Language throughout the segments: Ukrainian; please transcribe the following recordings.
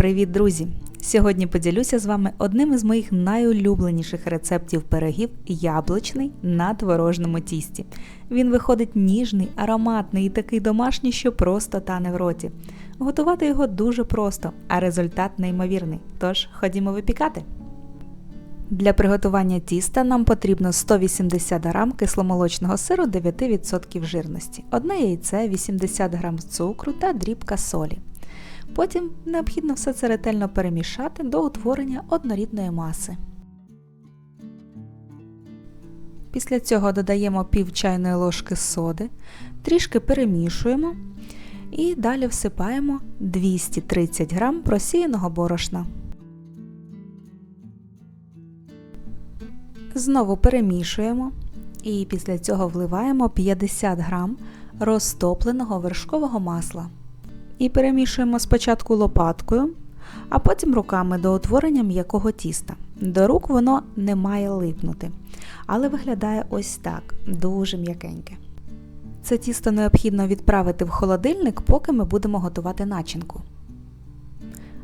Привіт, друзі! Сьогодні поділюся з вами одним із моїх найулюбленіших рецептів пирогів яблучний на творожному тісті. Він виходить ніжний, ароматний і такий домашній, що просто тане в роті. Готувати його дуже просто, а результат неймовірний. Тож ходімо випікати. Для приготування тіста нам потрібно 180 г кисломолочного сиру 9% жирності, одне яйце, 80 г цукру та дрібка солі. Потім необхідно все це ретельно перемішати до утворення однорідної маси. Після цього додаємо пів чайної ложки соди, трішки перемішуємо і далі всипаємо 230 г просіяного борошна. Знову перемішуємо і після цього вливаємо 50 г розтопленого вершкового масла. І перемішуємо спочатку лопаткою, а потім руками до утворення м'якого тіста. До рук воно не має липнути, але виглядає ось так, дуже м'якеньке. Це тісто необхідно відправити в холодильник, поки ми будемо готувати начинку.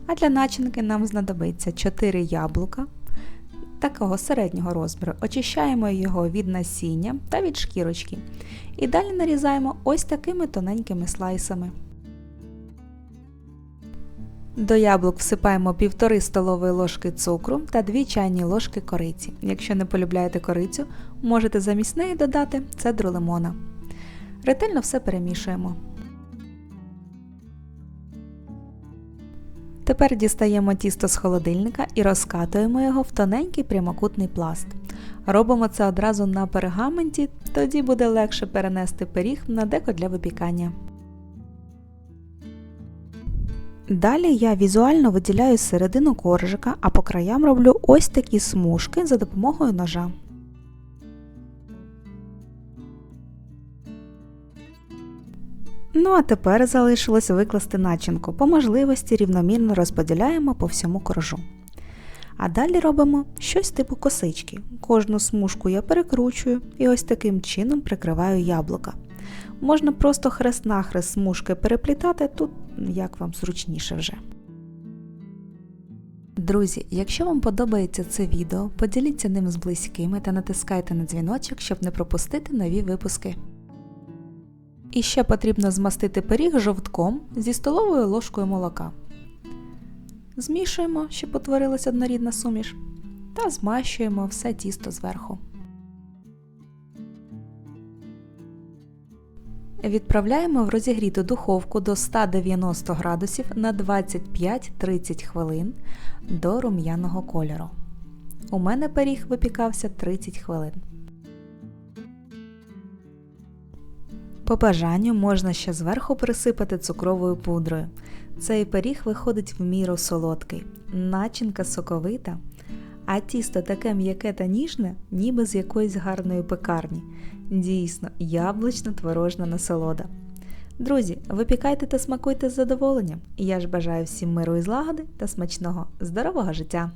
А для начинки нам знадобиться 4 яблука такого середнього розміру. Очищаємо його від насіння та від шкірочки. І далі нарізаємо ось такими тоненькими слайсами. До яблук всипаємо 1,5 столової ложки цукру та 2 чайні ложки кориці. Якщо не полюбляєте корицю, можете замість неї додати цедру лимона. Ретельно все перемішуємо. Тепер дістаємо тісто з холодильника і розкатуємо його в тоненький прямокутний пласт. Робимо це одразу на пергаменті, тоді буде легше перенести пиріг на деко для випікання. Далі я візуально виділяю середину коржика, а по краям роблю ось такі смужки за допомогою ножа. Ну а тепер залишилось викласти начинку. По можливості рівномірно розподіляємо по всьому коржу. А далі робимо щось типу косички. Кожну смужку я перекручую і ось таким чином прикриваю яблука. Можна просто хрест-нахрест смужки переплітати, тут як вам зручніше вже. Друзі, якщо вам подобається це відео, поділіться ним з близькими та натискайте на дзвіночок, щоб не пропустити нові випуски. І ще потрібно змастити пиріг жовтком зі столовою ложкою молока. Змішуємо, щоб утворилась однорідна суміш, та змащуємо все тісто зверху. Відправляємо в розігріту духовку до 190 градусів на 25-30 хвилин до рум'яного кольору. У мене пиріг випікався 30 хвилин. По бажанню можна ще зверху присипати цукровою пудрою. Цей пиріг виходить в міру солодкий, начинка соковита, а тісто таке м'яке та ніжне, ніби з якоїсь гарної пекарні. Дійсно, яблучно творожна насолода. Друзі, випікайте та смакуйте з задоволенням. Я ж бажаю всім миру і злагоди та смачного, здорового життя!